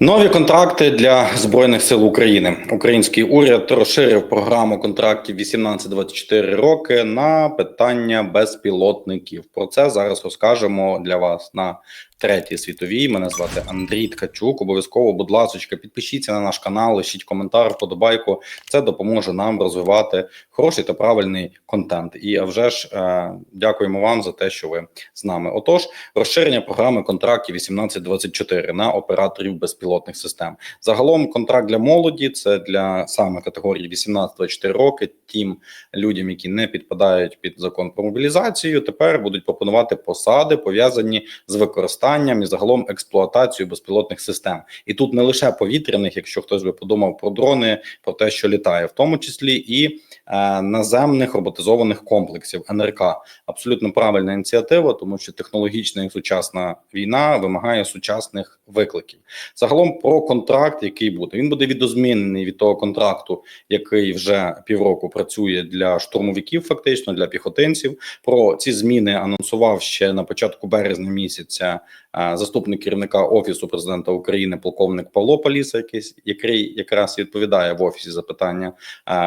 Нові контракти для збройних сил України. Український уряд розширив програму контрактів 18-24 роки на питання безпілотників. Про це зараз розкажемо для вас на третій світовій. Мене звати Андрій Ткачук. Обов'язково, будь ласка, підпишіться на наш канал, лишіть коментар, вподобайку. Це допоможе нам розвивати хороший та правильний контент. І а вже ж е, дякуємо вам за те, що ви з нами. Отож, розширення програми контрактів 18-24 на операторів безпілотних систем. Загалом контракт для молоді це для саме категорії 18-24 роки. Тим людям, які не підпадають під закон про мобілізацію, тепер будуть пропонувати посади пов'язані з використанням і загалом експлуатацією безпілотних систем. І тут не лише повітряних, якщо хтось би подумав про дрони, про те, що літає, в тому числі і е, наземних роботизованих комплексів НРК. Абсолютно правильна ініціатива, тому що технологічна і сучасна війна вимагає сучасних викликів. Загалом про контракт, який буде, він буде відозмінений від того контракту, який вже півроку працює для штурмовиків, фактично для піхотинців. Про ці зміни анонсував ще на початку березня місяця заступник керівника офісу президента України, полковник Павло Поліса, який, якраз відповідає в офісі за питання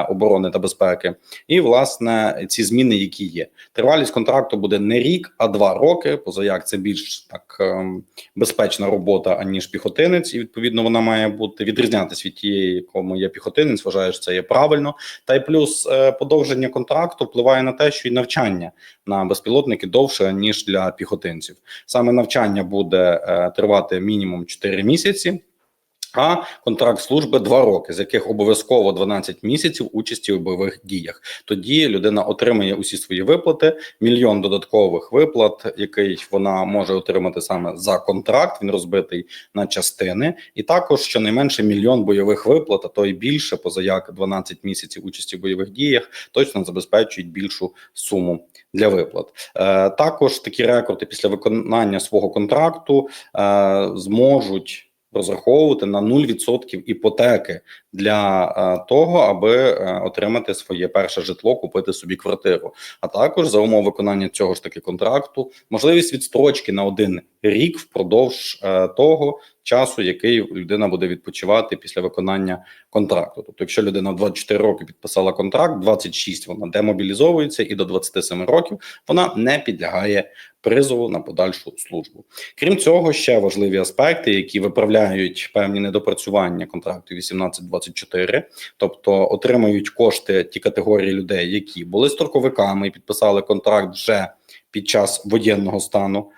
оборони та безпеки. І власне ці зміни, які є, тривалість контракту буде не рік, а два роки. Поза як це більш так ем, безпечна робота аніж піхотинець, і відповідно вона має бути відрізнятися від тієї, якому є піхотинець. Вважаю, що це є правильно. Та й плюс е, подовження контракту впливає на те, що і навчання на безпілотники довше ніж для піхотинців. Саме навчання буде е, тривати мінімум 4 місяці. А контракт служби 2 роки, з яких обов'язково 12 місяців участі у бойових діях. Тоді людина отримає усі свої виплати, мільйон додаткових виплат, який вона може отримати саме за контракт. Він розбитий на частини, і також щонайменше мільйон бойових виплат, а то й більше, поза як 12 місяців участі в бойових діях, точно забезпечують більшу суму для виплат. Е, також такі рекорди після виконання свого контракту е, зможуть розраховувати на 0% іпотеки для е, того, аби е, отримати своє перше житло, купити собі квартиру. А також за умов виконання цього ж таки контракту, можливість відстрочки на один рік впродовж е, того часу, який людина буде відпочивати після виконання контракту. Тобто, якщо людина в 24 роки підписала контракт, 26 вона демобілізовується, і до 27 років вона не підлягає призову на подальшу службу. Крім цього, ще важливі аспекти, які виправляють певні недопрацювання контракту 18-24, тобто отримають кошти ті категорії людей, які були строковиками і підписали контракт вже під час воєнного стану.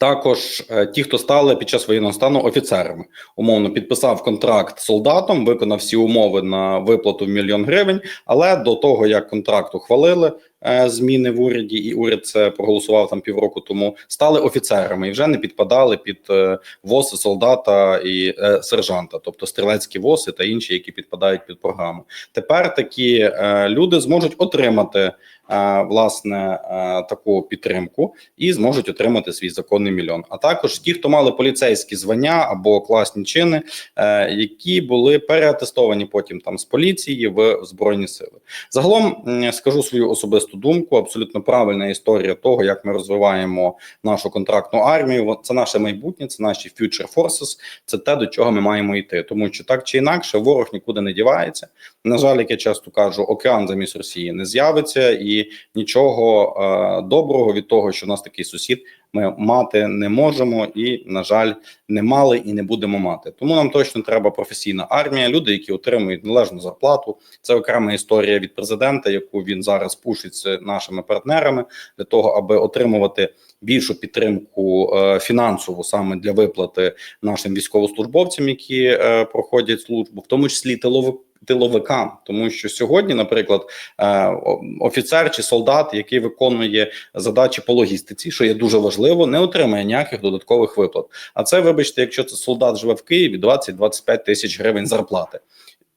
Також е, ті, хто стали під час воєнного стану офіцерами, умовно підписав контракт солдатом, виконав всі умови на виплату в мільйон гривень. Але до того як контракт ухвалили е, зміни в уряді, і уряд це проголосував там півроку тому, стали офіцерами і вже не підпадали під е, воси солдата і сержанта, тобто стрілецькі воси та інші, які підпадають під програму. Тепер такі люди зможуть отримати. Е, Власне, е, таку підтримку і зможуть отримати свій законний мільйон. А також ті, хто мали поліцейські звання або класні чини, е, які були переатестовані потім там з поліції в збройні сили. Загалом скажу свою особисту думку. Абсолютно правильна історія того, як ми розвиваємо нашу контрактну армію. Це наше майбутнє, це наші future forces, це те, до чого ми маємо йти. Тому що так чи інакше, ворог нікуди не дівається. На жаль, як я часто кажу, океан замість Росії не з'явиться, і нічого е, доброго від того, що в нас такий сусід, ми мати не можемо, і на жаль, не мали і не будемо мати. Тому нам точно треба професійна армія, люди, які отримують належну зарплату. Це окрема історія від президента, яку він зараз пушить з нашими партнерами для того, аби отримувати більшу підтримку е, фінансову саме для виплати нашим військовослужбовцям, які е, проходять службу, в тому числі тиловик. Тиловикам, тому що сьогодні, наприклад, е, офіцер чи солдат, який виконує задачі по логістиці, що є дуже важливо, не отримає ніяких додаткових виплат. А це, вибачте, якщо це солдат живе в Києві, 20-25 тисяч гривень зарплати.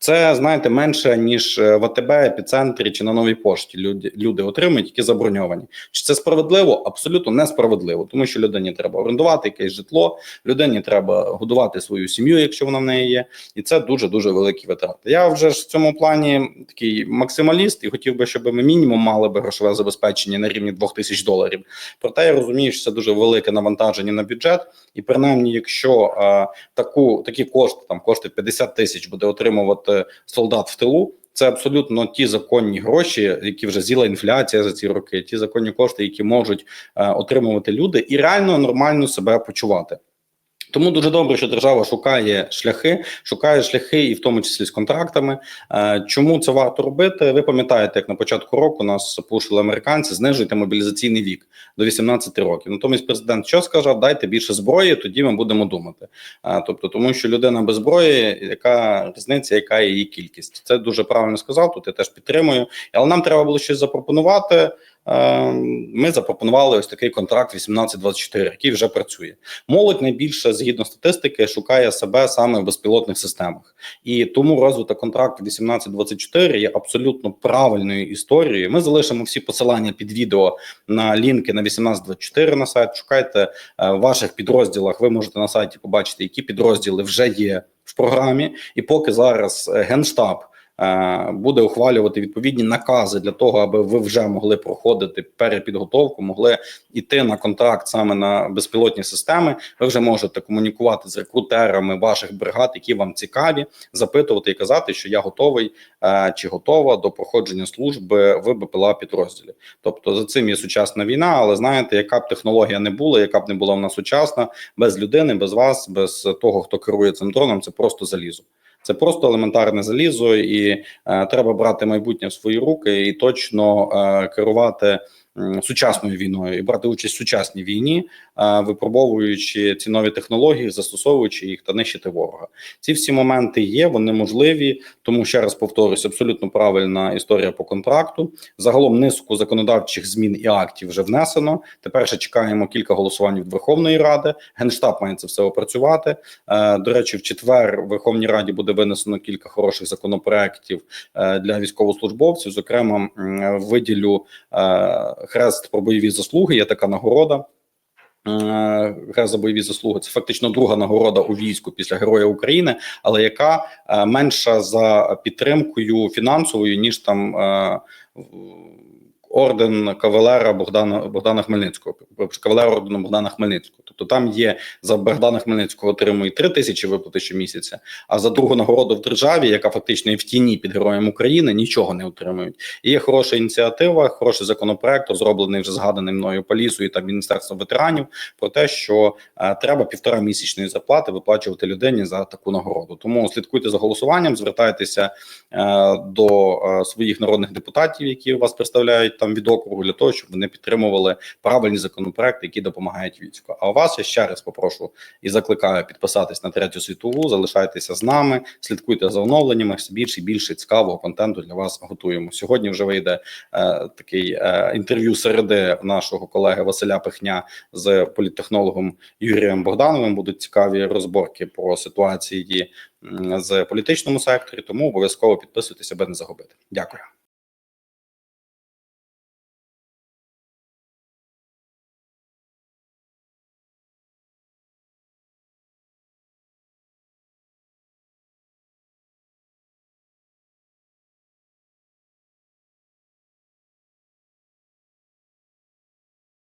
Це знаєте менше ніж е, в АТБ, епіцентрі чи на новій пошті. Люди люди отримують, які заброньовані. Чи це справедливо? Абсолютно несправедливо, тому що людині треба орендувати якесь житло, людині треба годувати свою сім'ю, якщо вона в неї є, і це дуже дуже великі витрати. Я вже ж в цьому плані такий максималіст і хотів би, щоб ми мінімум мали би грошове забезпечення на рівні 2000 доларів. Проте я розумію, що це дуже велике навантаження на бюджет, і принаймні, якщо е, таку такі кошти, там кошти 50 тисяч буде отримувати солдат в тилу. Це абсолютно ті законні гроші, які вже з'їла інфляція за ці роки, ті законні кошти, які можуть е, отримувати люди, і реально нормально себе почувати. Тому дуже добре, що держава шукає шляхи, шукає шляхи, і в тому числі з контрактами. Е, Чому це варто робити? Ви пам'ятаєте, як на початку року нас пушили американці, знижуйте мобілізаційний вік до 18 років. Натомість президент що сказав? Дайте більше зброї, тоді ми будемо думати. Е, Тобто, тому що людина без зброї, яка різниця, яка її кількість? Це дуже правильно сказав. Тут я теж підтримую, але нам треба було щось запропонувати. Е, Ми запропонували ось такий контракт 18-24, який вже працює. Молодь найбільше згідно статистики шукає себе саме в безпілотних системах, і тому розвиток контракту 18-24 є абсолютно правильною історією. Ми залишимо всі посилання під відео на лінки на 18-24 на сайт. Шукайте е, в ваших підрозділах. Ви можете на сайті побачити, які підрозділи вже є в програмі, і поки зараз е, генштаб буде ухвалювати відповідні накази для того, аби ви вже могли проходити перепідготовку, могли йти на контракт саме на безпілотні системи. Ви вже можете комунікувати з рекрутерами ваших бригад, які вам цікаві, запитувати і казати, що я готовий е, чи готова до проходження служби в БПЛА підрозділі. Тобто за цим є сучасна війна, але знаєте, яка б технологія не була, яка б не була вона сучасна, без людини, без вас, без того, хто керує цим дроном, це просто залізо. Це просто елементарне залізо, і е, треба брати майбутнє в свої руки і точно е, керувати сучасною війною і брати участь в сучасній війні, випробовуючи ці нові технології, застосовуючи їх та нищити ворога. Ці всі моменти є, вони можливі. Тому ще раз повторюсь, абсолютно правильна історія по контракту. Загалом низку законодавчих змін і актів вже внесено. Тепер ще чекаємо кілька голосувань від Верховної Ради. Генштаб має це все опрацювати. Е, До речі, в четвер в Верховній Раді буде винесено кілька хороших законопроєктів е, для військовослужбовців. Зокрема, виділю е, хрест про бойові заслуги. Є така нагорода. Е, Хрест за бойові заслуги це фактично друга нагорода у війську після Героя України, але яка е, менша за підтримкою фінансовою ніж там е, орден кавалера Богдана Богдана Хмельницького, кавалера ордену Богдана Хмельницького. Тобто там є за Богдана Хмельницького отримує 3 тисячі виплати щомісяця, а за другу нагороду в державі, яка фактично є в тіні під героєм України, нічого не отримують. І є хороша ініціатива, хороший законопроект, розроблений вже згаданим мною Полісою та Міністерством ветеранів, про те, що е, треба півтора місячної зарплати виплачувати людині за таку нагороду. Тому слідкуйте за голосуванням, звертайтеся е, до е, своїх народних депутатів, які вас представляють там від округу, для того, щоб вони підтримували правильні законопроекти, які допомагають війську. А у вас я ще раз попрошу і закликаю підписатись на третю світову. Залишайтеся з нами, слідкуйте за оновленнями. Все більше і більше цікавого контенту для вас готуємо. Сьогодні вже вийде е, такий е, інтерв'ю середи нашого колеги Василя Пихня з політтехнологом Юрієм Богдановим. Будуть цікаві розборки про ситуації з політичному секторі. Тому обов'язково підписуйтесь, аби не загубити. Дякую.